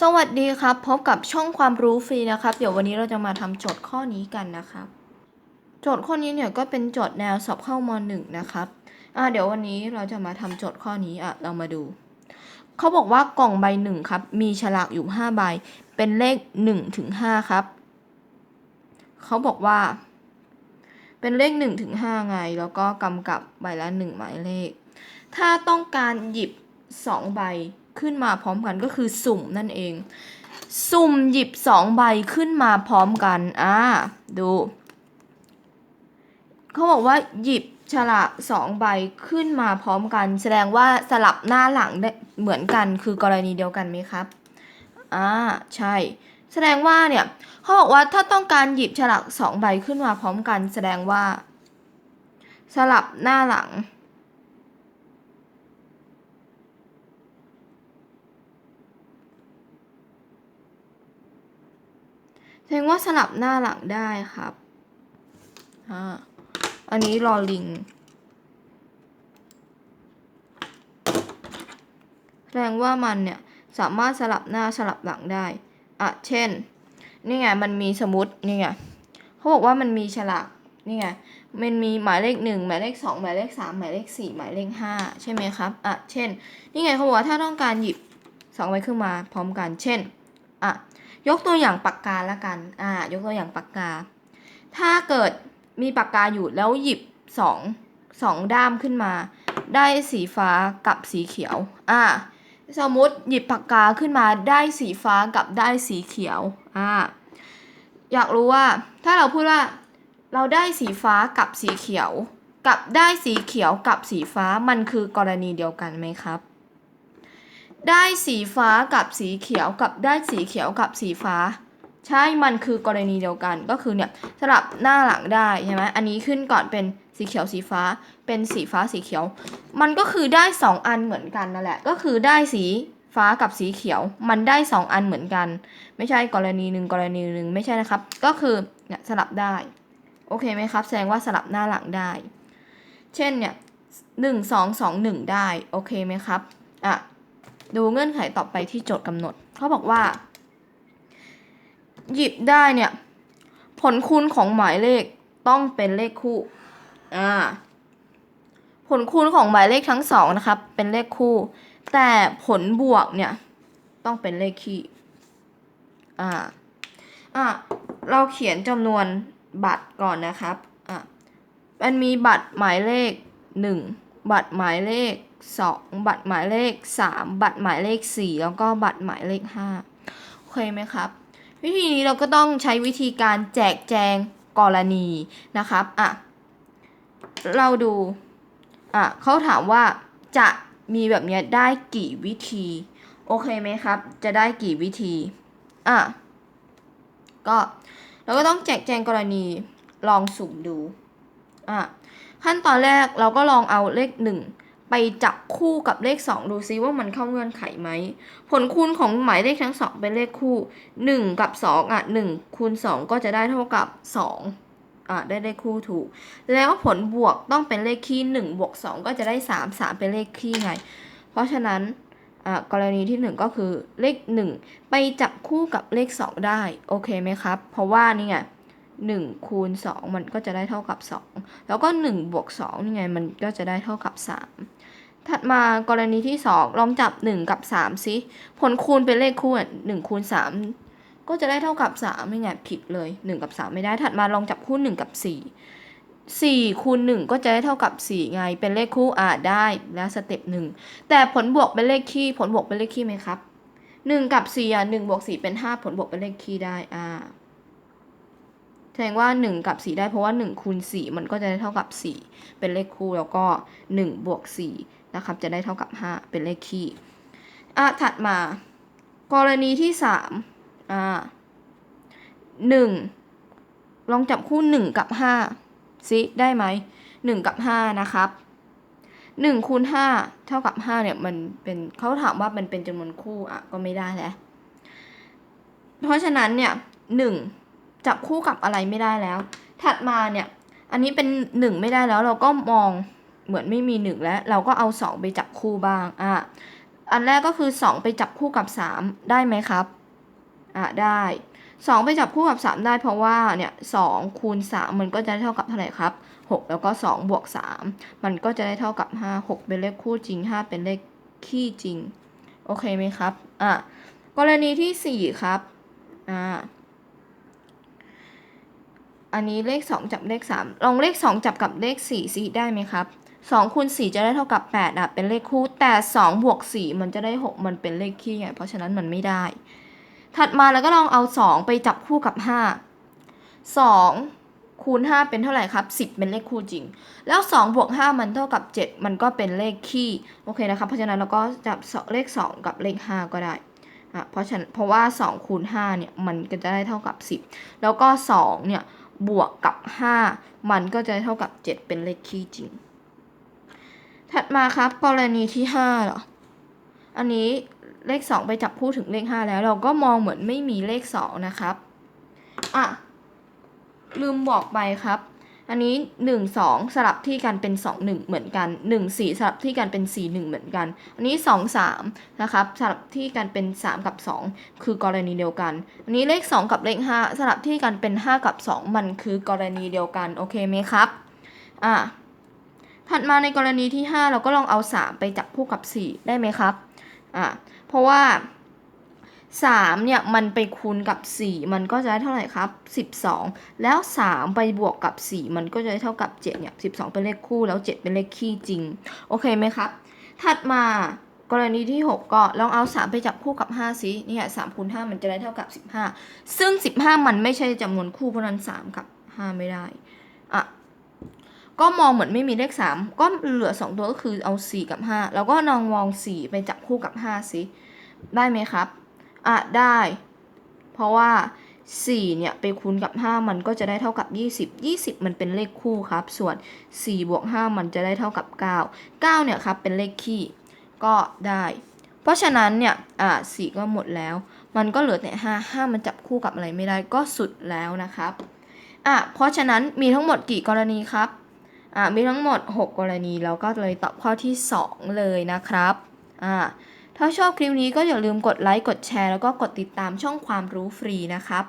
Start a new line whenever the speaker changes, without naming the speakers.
สวัสดีครับ พบกับช่องความรู้ฟรีนะครับ เดี๋ยววันนี้เราจะมาทำโจทย์ข้อนี้กันนะครับ โจทย์ข้อนี้เนี่ยก็เป็นโจทย์แนวสอบเข้ามหนึ่งนะครับอ่าเดี๋ยววันนี้เราจะมาทำโจทย์ข้อนี้อะเรามาดู เขาบอกว่ากล่องใบหนึ่งครับ มีฉลากอยู่ห้าใบ เป็นเลขหนึ่งถึงห้าครับ เขาบอกว่า เป็นเลขหนึ่งถึงห้าไง แล้วก็กำกับใบละหนึ่งหมายเลข ถ้าต้องการหยิบสองใบ ขึ้นมาพร้อมกันก็คือสุ่มนั่นเอง สุ่มหยิบสองใบขึ้นมาพร้อมกันอ่าดูเขาบอกว่าหยิบฉลากสองใบขึ้นมาพร้อมกัน แสดงว่าสลับหน้าหลังได้เหมือนกันคือกรณีเดียวกันไหมครับอ่าใช่ แสดงว่าเนี่ยเขาบอกว่าถ้าต้องการหยิบฉลากสองใบขึ้นมาพร้อมกัน แสดงว่า สลับหน้าหลัง แสดงว่าสลับหน้าหลังได้ครับอ่าอันนี้รอลิงแสดงว่ามันเนี่ยสามารถสลับหน้าสลับหลังได้ อะ เช่น นี่ไง มันมีสมมตินี่ไงเขาบอกว่ามันมีฉลาก นี่ไง มันมีหมายเลขหนึ่งหมายเลขสองหมายเลขสามหมายเลขสี่หมายเลขห้าใช่ไหมครับ อะ เช่น นี่ไงเขาบอกว่าถ้าต้องการหยิบสองใบขึ้นมาพร้อมกัน เช่น อะ ยกตัวอย่างปากกาละกัน อ่า ยกตัวอย่างปากกา ถ้าเกิดมีปากกาอยู่แล้วหยิบสองสองด้ามขึ้นมา ได้สีฟ้ากับสีเขียว อ่า สมมติหยิบปากกาขึ้นมาได้สีฟ้ากับได้สีเขียว อ่า อยากรู้ว่า ถ้าเราพูดว่า เราได้สีฟ้ากับสีเขียว กับได้สีเขียวกับสีฟ้ามันคือกรณีเดียวกันไหมครับ ได้สีฟ้ากับสีเขียวกับได้สีเขียวกับสีฟ้า ใช่มันคือกรณีเดียวกันก็คือเนี่ยสลับหน้าหลังได้ใช่ไหมอันนี้ขึ้นก่อนเป็นสีเขียวสีฟ้า เป็นสีฟ้าสีเขียว มันก็คือได้สองอันเหมือนกันนั่นแหละ ก็คือได้สีฟ้ากับสีเขียว มันได้สองอันเหมือนกัน ไม่ใช่กรณีหนึ่งกรณีหนึ่งไม่ใช่นะครับ ก็คือเนี่ยสลับได้ โอเคไหมครับ แสดงว่าสลับหน้าหลังได้ เช่นเนี่ยหนึ่งสองสองหนึ่งได้ โอเคไหมครับ อะ ดูเงื่อนไขต่อไปที่โจทย์กำหนด เขาบอกว่า หยิบได้เนี่ย ผลคูณของหมายเลขต้องเป็นเลขคู่ อ่า ผลคูณของหมายเลขทั้งสองนะครับ เป็นเลขคู่ แต่ผลบวกเนี่ย ต้องเป็นเลขคี่ อ่า อ่า เราเขียนจำนวนบัตรก่อนนะครับ อะมันมีบัตรหมายเลขหนึ่ง บัตรหมายเลขสองบัตรหมายเลขสามบัตรหมายเลขสี่แล้วก็บัตรหมายเลขห้าโอเคไหมครับ วิธีนี้เราก็ต้องใช้วิธีการแจกแจงกรณีนะครับอะเราดูอะเขาถามว่าจะมีแบบเนี้ยได้กี่วิธี โอเคไหมครับ จะได้กี่วิธีอะก็เราก็ต้องแจกแจงกรณีลองสุ่มดูอะ ขั้นตอนแรกเราก็ลองเอาเลขหนึ่งไปจับคู่กับเลขสองดูซิว่ามันเข้าเงื่อนไขไหม ผลคูณของหมายเลขทั้งสองเป็นเลขคู่หนึ่งกับสองอะหนึ่งคูณสองก็จะได้เท่ากับสองอะ ได้เลขคู่ถูก แล้วผลบวกต้องเป็นเลขคี่หนึ่งบวกสองก็จะได้สามสามเป็นเลขคี่ไง เพราะฉะนั้นอะกรณีที่หนึ่งก็คือเลขหนึ่งไปจับคู่กับเลขสองได้ โอเคไหมครับ เพราะว่านี่ไง หนึ่งคูณสองมันก็จะได้เท่ากับสองแล้วก็หนึ่งบวกสองนี่ไงมันก็จะได้เท่ากับสามถัดมากรณีที่สองลองจับหนึ่งกับสามสิผลคูณเป็นเลขคู่หนึ่งคูณสามก็จะได้เท่ากับสามนี่ไงผิดเลยหนึ่งกับสามไม่ได้ถัดมาลองจับคู่หนึ่งกับสี่สี่คูณหนึ่งก็จะได้เท่ากับสี่ไง เป็นเลขคู่อ่าได้แล้วสเต็ปหนึ่งแต่ผลบวกเป็นเลขคี่ผลบวกเป็นเลขคี่ไหมครับหนึ่งกับสี่อะหนึ่งบวกสี่เป็นห้าผลบวกเป็นเลขคี่ได้อ่า แสดงว่า 1 กับ 4 ได้เพราะว่า 1คูณ4มันก็จะได้เท่ากับ 4 เป็นเลขคู่แล้วก็ 1 บวก4นะครับจะได้เท่ากับ 5 เป็นเลขคี่อะถัดมา กรณีที่3อ่า1ลองจับคู่ 1 กับ 5 ซิได้ไหม 1 กับ 5 นะครับ1คูณ5เท่ากับ 5 เนี่ยมันเป็นเขาถามว่ามันเป็นจำนวนคู่อะก็ไม่ได้แล้วเพราะฉะนั้นเนี่ย1 จับคู่กับอะไรไม่ได้แล้ว ถัดมาเนี่ย อันนี้เป็นหนึ่งไม่ได้แล้วเราก็มองเหมือนไม่มีหนึ่งแล้ว เราก็เอาสองไปจับคู่บ้างอะอันแรกก็คือ 2 ไปจับคู่กับ 3 ได้ไหมครับอะได้ 2 ไปจับคู่กับ 3 ได้เพราะว่าเนี่ย2คูณ3มันก็จะได้เท่ากับเท่าไหร่ครับ 6 แล้วก็2บวก3มันก็จะได้เท่ากับ 5 6 เป็นเลขคู่จริง 5 เป็นเลขคี่จริง โอเคไหมครับอะกรณีที่ 4 ครับอ่า อันนี้เลข 2 จับเลข 3 ลองเลข 2 จับกับเลข4สิได้ไหมครับ2คูณ4จะได้เท่ากับ8อะเป็นเลขคู่แต่2บวก4มันจะได้ 6 มันเป็นเลขคี่ไงเพราะฉะนั้นมันไม่ได้ ถัดมาแล้วก็ลองเอา 2 ไปจับคู่กับ 5 2 คูณ 5 เป็นเท่าไหร่ครับ 10 เป็นเลขคู่จริง แล้ว2บวก5มันเท่ากับ 7 มันก็เป็นเลขคี่โอเคนะครับเพราะฉะนั้นเราก็จับเลข 2 กับเลข 5 ก็ได้อะเพราะฉะนั้นเพราะว่า2คูณ5เนี่ยมันก็จะได้เท่ากับ 10 แล้วก็2เนี่ย บวกกับ 5 มันก็จะเท่ากับ 7 เป็นเลขคี่จริง ถัดมาครับกรณีที่5เหรอ อันนี้เลข 2 ไปจับคู่ถึงเลข 5 แล้ว เราก็มองเหมือนไม่มีเลข 2 นะครับ อะ ลืมบอกไปครับ อันนี้ 1 2 สลับที่กันเป็น 2 1 เหมือนกัน 1 4 สลับที่กันเป็น 4 1 เหมือนกัน อันนี้ 2 3 นะครับ สลับที่กันเป็น 3 กับ 2 คือกรณีเดียวกัน อันนี้เลข 2 กับเลข 5 สลับที่กันเป็น 5 กับ 2 มันคือกรณีเดียวกัน โอเคไหมครับ อะถัดมาในกรณีที่ 5 เราก็ลองเอา 3 ไปจับคู่กับ 4 ได้ไหมครับ อะเพราะว่า 3เนี่ยมันไปคูณกับ 4 มันก็จะได้เท่าไหร่ครับ 12 แล้ว 3 ไปบวกกับ 4 มันก็จะได้เท่ากับ7เนี่ย12 เป็นเลขคู่แล้ว 7 เป็นเลขคี่จริง โอเคไหมครับ ถัดมากรณีที่ 6 ก็ลองเอา 3 ไปจับคู่กับ5สิเนี่ย3คูณ5มันจะได้เท่ากับ 15 ซึ่ง 15 มันไม่ใช่จำนวนคู่เพราะนั้น 3 กับ 5 ไม่ได้อะก็มองเหมือนไม่มีเลข 3 ก็เหลือ 2 ตัวก็คือเอา 4 กับ 5 แล้วก็ลองมอง 4 ไปจับคู่กับ 5สิได้ไหมครับ อะได้ เพราะว่า 4 เนี่ย ไปคูณกับ 5 มันก็จะได้เท่ากับ 20 20 มันเป็นเลขคู่ครับ ส่วน 4 บวก 5 มันจะได้เท่ากับ 9 9 เนี่ยครับ เป็นเลขคี่ ก็ได้ เพราะฉะนั้นเนี่ย อะ4ก็หมดแล้ว มันก็เหลือแต่5 5 มันจับคู่กับอะไรไม่ได้ ก็สุดแล้วนะครับ อะ เพราะฉะนั้นมีทั้งหมดกี่กรณีครับ อะมีทั้งหมด 6 กรณี แล้วก็เลยตอบข้อที่ 2 เลยนะครับ อ่า ถ้าชอบคลิปนี้ก็อย่าลืมกดไลค์ กดแชร์ แล้วก็กดติดตามช่องความรู้ฟรีนะครับ